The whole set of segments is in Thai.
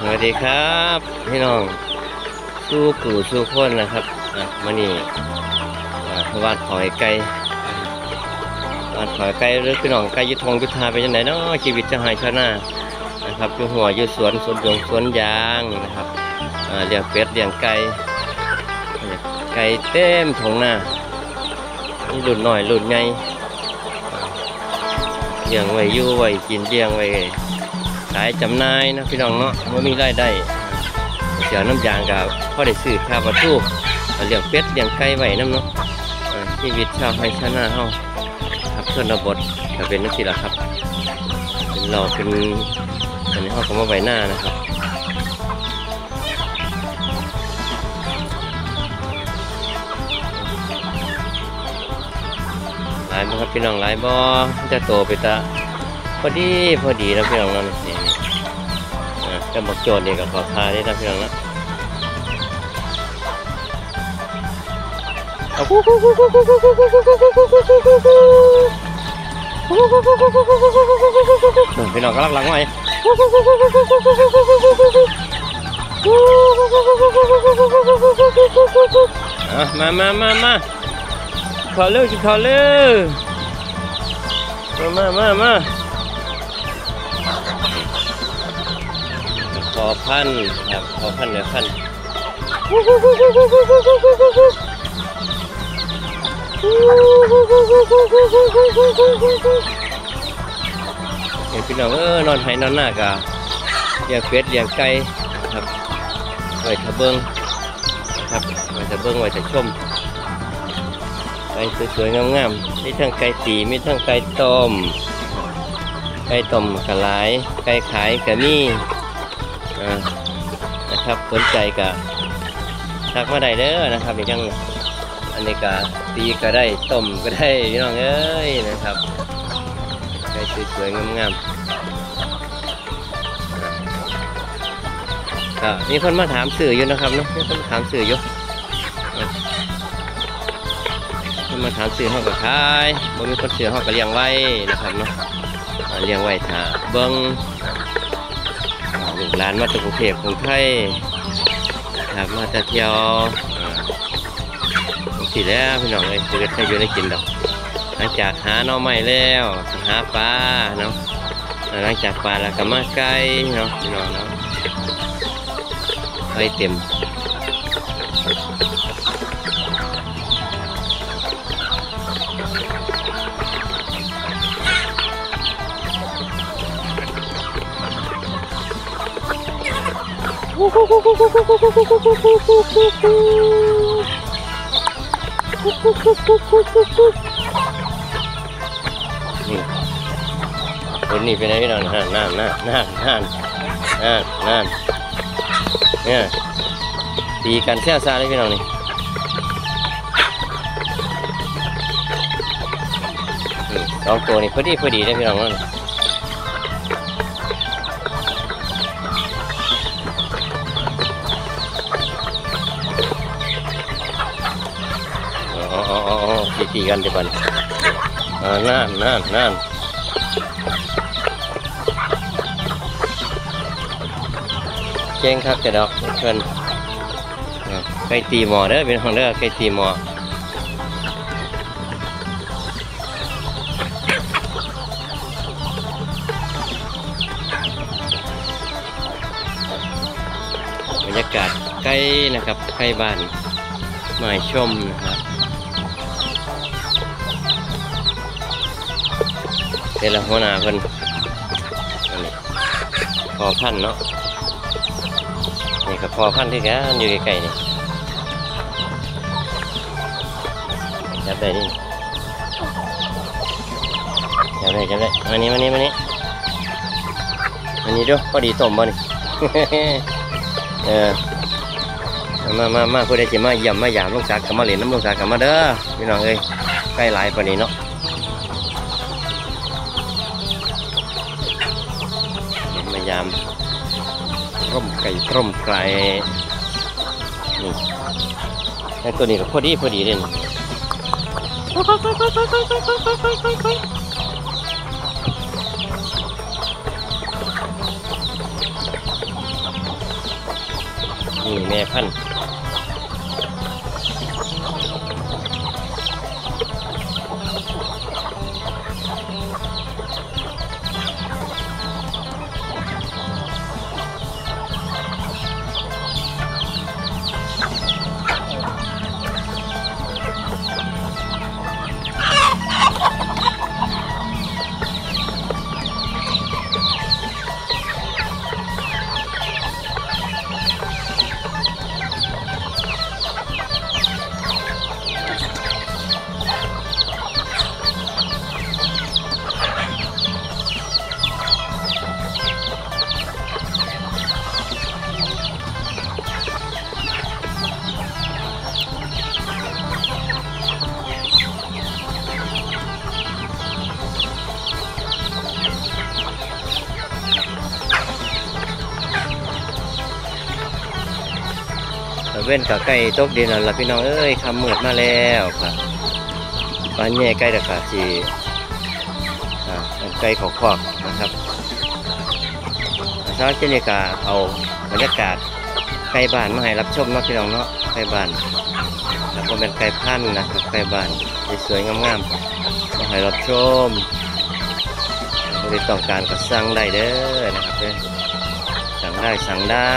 สวัสดีครับพี่น้องสู้กูสู้คนนะครับมานี่วาดถอยไกลวาดถอยไกลหรือพี่น้องไกลยุทธงยุทธาไปยังไงเนาะชีวิตจะหายชน้านะครับอยู่หัวอยู่สวนสวนยงสวนยางนะครับเลี้ยงเป็ดเลี้ยงไก่ไก่เต็มทงหน้านี่รุ่นหน่อยหญ่อ่าเลี้ยงไว้อยู่ไว้กินเลี้ยงไว้ ขายจำหน่ายนะพี่น้องเนาะว่ามีรายได้เสียวน้ำยางกับพ่อได้ซื้อข้าวปลาทูเลี้ยงเป็ดเลี้ยงไก่ไว้น้ำเนาะชีวิตชาวไร่ชนาเฮาครับชนบทก็เป็นนักศิลปะครับเป็นเราเป็นอันนี้เฮาก็มาไว้หน้านะครับหลายบ่ครับพี่น้องหลายบ่จะโตไปตาพอดีพอดีแล้วพี่น้องเนั่นนี่อะ จะบอกโจทย์นี่ก็ขอทายได้นะพี่น้องนะพี่น้องก็รักหลังไว้อะมามามามาขอเร็วสิขอเร็วมามามามา อพันครับขอพันเดี๋ยวพันเห็นพี่น้องเออนอนไหนอนหน้ากะเลี้ยงเป็ดเลี้ยงไก่ครับไว้ทะเบิงครับไว้ทะเบิงไว้ทะชมไก่สวยๆงามๆมีทั้งไก่ตีมีทั้งไก่ต้มไก่ต้มกระหลไก่ขายกระมี่ นะครับสนใจกะทักมาได้เด้อนะครับอีกอยังอันนี้กะตีก็ได้ต้มก็ได้พี่น้องเอ้ยนะครับไก่สวยๆงามๆก็มีคนมาถามสื่ออยู่นะครับเนาะมีคนมาถามสื่ออยู่มาถามซื้อห้องกับขายบ่มีคนซื้อห้องก็เลี้ยงไว้นะครับเนาะอ่าเลี้ยงไว้ถ้าเบิ้ง ลูกหลานมาจากกรุงเทพกรุงไทยครับมาจะเที่ยวอ่าสิแล้วพี่น้องเลยคือได้อยู่ได้กินดอกหลังจากหาหน่อไม้แล้วหาปลาเนาะหลังจากปลาแล้วก็มาไก่เนาะพี่น้องเนาะไว้เต็ม นี่คนนี้เป็นไงพี่น้องนั่นนั่นนั่นนั่นนั่นนั่นนั่นเนี่ยตีกันแซ่ซาเลยพี่น้องนี่นี่สองตัวนี่พอดีพอดีเลยพี่น้องนั่น อ๋อตีตีกันเดี๋ยวก่อนอ่านั่นนั่นนั่นเก่งครับแต่ดอกเพื่อนไก่ตีหมอเด้อเป็นของเด้อไก่ตีหมอบรรยากาศใกล้นะครับใกล้บ้านหมายชมนะครับ เดี๋ยวเราหัวหน้าเพิ่นนนี้พอพันธ์เนาะนี่ก็พอพันธ์ที่แกอยู่ใกล้ๆนี่จับได้ดิจับได้จับได้มานี่มานี่มานี่มานี่ดูพอดีต้มบ่นี่เออมามามาผู้ใดจะมาเยี่ยมมาหยามลูกสาวกับมาเล่นน้ำลูกสาวกับมาเด้อพี่น้องเอ้ยใกล้หลายปานนี้เนาะ ก่ร่มไกรนี่ไอตัวนี้ก็พอดีพอดีเลยนะนี่แม่พันธุ์ เว้นกับไก่ตกดินแล้วล่ะพี่น้องเอ้ยคำมืดมาแล้วครับปันแย่ไก่ตะขาสีไก่ขอกคอกนะครับช้าเจนิกาเอาบรรยากาศไก่บ้านมาให้รับชมนะพี่น้องเนาะไก่บ้านแล้วก็เป็นไก่พันนะครับไก่บ้านสวยงามๆมาให้รับชมผู้ที่ต้องการก็สั่งได้เด้อนะครับเด้สั่งได้สั่งได้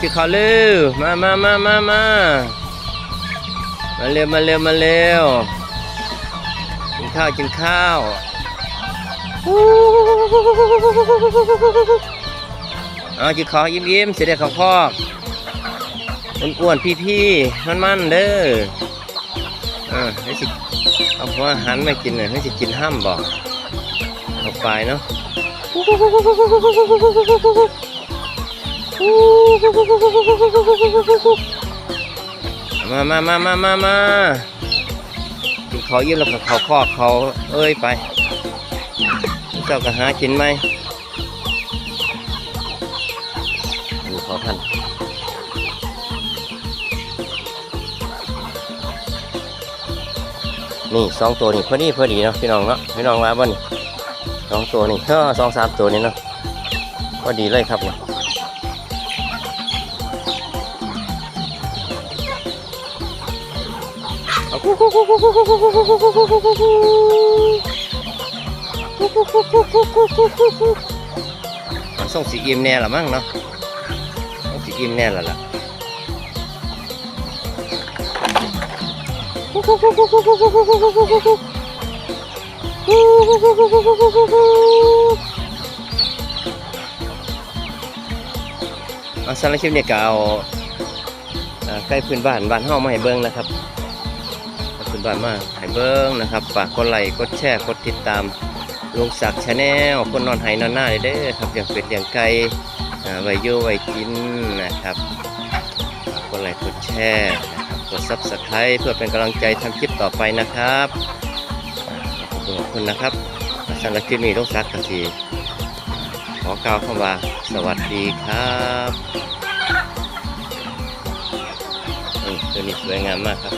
จิบเขาเร็วมามามามามามาเร็วมาเร็วมาเร็วกินข้าวกินข้าวเอาจิบเขายิ้มยิ้มเสียเด็จเขาพอกอ้วนๆพี่ๆมันๆเด้ออ่าให้สิเอาหัวอหารมากินหน่ะให้สิกินห้ามบอกเอาไปเนาะ มามามามามามาเขายี่ยมแล้วก็เขาคอกเขาเอ้ยไป เจ้าก็หากินไหมดูขอพันนี่สองตัวนี่พอดีพอดีเนาะพี่น้องเนาะพี่น้องว่าบ่นี่ สองตัวนี่เออสองสามตัวนี่เนาะพอดีเลยครับเนี่ยมันส่งสีอิ่มแน่ละมั้งเนาะส่งสีอิ่มแน่ละล่ะ เอาสารคลิปเนี่ยก็เอาอ่าใกล้พื้นบ้านบ้านเฮามาให้เบิ่งนะครับพื้นบ้านมาให้เบิ่งนะครับฝากกดไลค์กดแชร์กดติดตามลุงศักดิ์ชาแนลคนนอนไหนอนหน้าเลยเด้อครับอย่างเป็ดอย่างไก่ไว้ยูไว้กินนะครับฝากกดไลค์กดแชร์กดซับสไครต์เพื่อเป็นกำลังใจทำคลิปต่อไปนะครับ ขอบคุณนะครับสำหรับคลิปนี้ต้องซักกันทีขอกล่าวคำว่าสวัสดีครับนี่ตัวนี้สวยงามมากครับ